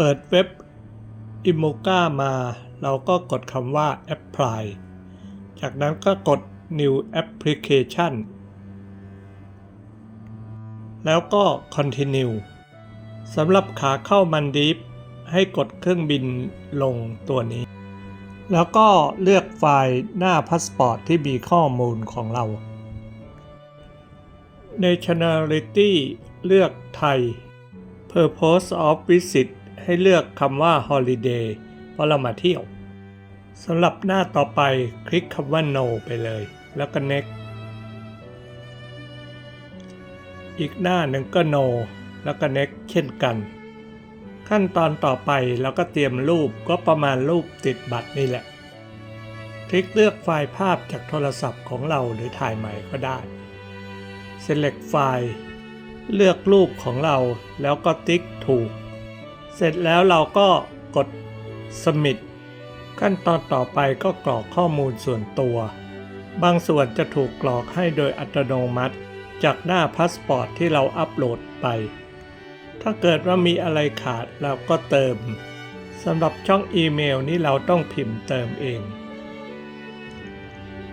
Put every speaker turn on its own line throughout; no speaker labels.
เปิดเว็บ i m o c a มา เราก็กดคำว่า apply จากนั้นก็กด new application แล้วก็ continue สำหรับขาเข้ามันดีฟให้กดเครื่องบินลงตัวนี้ แล้วก็เลือกไฟล์หน้าพาสปอร์ตที่มีข้อมูลของเรา Nationality เลือกไทย Purpose of Visit ให้เลือกคำว่า Holiday เพราะเรามาเที่ยวสำหรับหน้าต่อไปคลิกคำว่า No ไปเลย แล้วก็ Next อีกหน้าหนึ่งก็ No แล้วก็ Next เช่นกัน ขั้นตอนต่อไปเราก็เตรียมรูปก็ประมาณรูปติดบัตรนี่แหละ คลิกเลือกไฟล์ภาพจากโทรศัพท์ของเราหรือถ่ายใหม่ก็ได้ Select ไฟล์เลือกรูปของเราแล้วก็ติ๊กถูก เสร็จแล้วเราก็กด Submit ขั้นตอนต่อไปก็กรอกข้อมูลส่วนตัว บางส่วนจะถูกกรอกให้โดยอัตโนมัติ จากหน้าพาสปอร์ตที่เราอัปโหลดไป ถ้าเกิดว่ามีอะไรขาดเราก็เติมสำหรับช่องอีเมลนี้เราต้องพิมพ์เติมเอง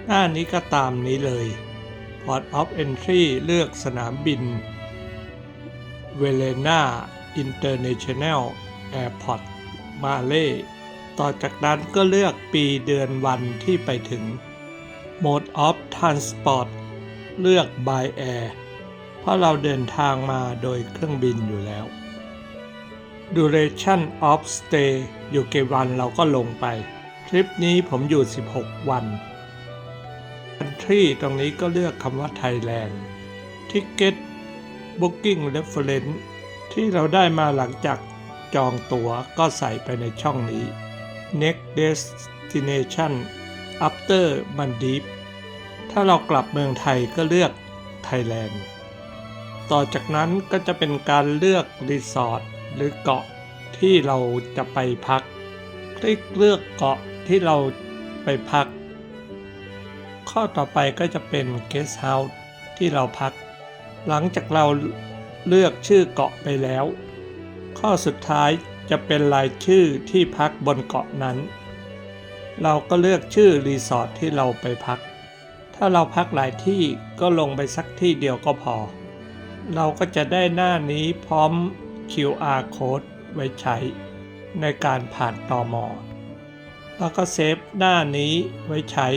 หน้านี้ก็ตามนี้เลย Port of Entry เลือกสนามบิน เวเลนา อินเตอร์เนชั่นแนลแอร์พอร์ตมาเลต่อจากนั้นก็เลือกปีเดือนวันที่ไปถึง Mode of Transport เลือก by air เพราะเราเดินทางมาโดยเครื่องบินอยู่แล้ว Duration of stay อยู่กี่วันเราก็ลงไป ทริปนี้ผมอยู่ 16 วัน Country ตรงนี้ก็เลือกคำว่า Thailand Ticket Booking Reference ที่เราได้มาหลังจากจองตั๋วก็ใส่ไปในช่องนี้ Next Destination After Maldiv ถ้าเรากลับเมืองไทยก็เลือก Thailand ต่อจากนั้นก็จะเป็นการเลือกรีสอร์ทหรือเกาะที่เราจะไปพัก คลิกเลือกเกาะที่เราไปพัก ข้อต่อไปก็จะเป็น Guest House ที่เราพัก หลังจากเรา เลือกชื่อเกาะไปแล้ว ข้อสุดท้ายจะเป็นรายชื่อที่พักบนเกาะนั้น เราก็เลือกชื่อรีสอร์ทที่เราไปพัก ถ้าเราพักหลายที่ก็ลงไปสักที่เดียวก็พอ เราก็จะได้หน้านี้พร้อม QR code ไว้ใช้ ในการผ่านตอมอแล้วก็เซฟหน้านี้ไว้ใช้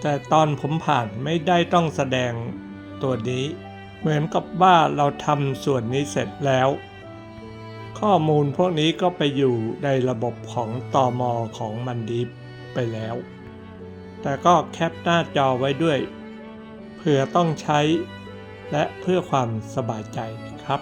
แต่ตอนผมผ่านไม่ได้ต้องแสดงตัวนี้ เหมือนกับว่าเราทำส่วนนี้เสร็จแล้ว ข้อมูลพวกนี้ก็ไปอยู่ในระบบของตอมอของมันดีไปแล้ว แต่ก็แคปหน้าจอไว้ด้วย เผื่อต้องใช้ และเพื่อความสบายใจครับ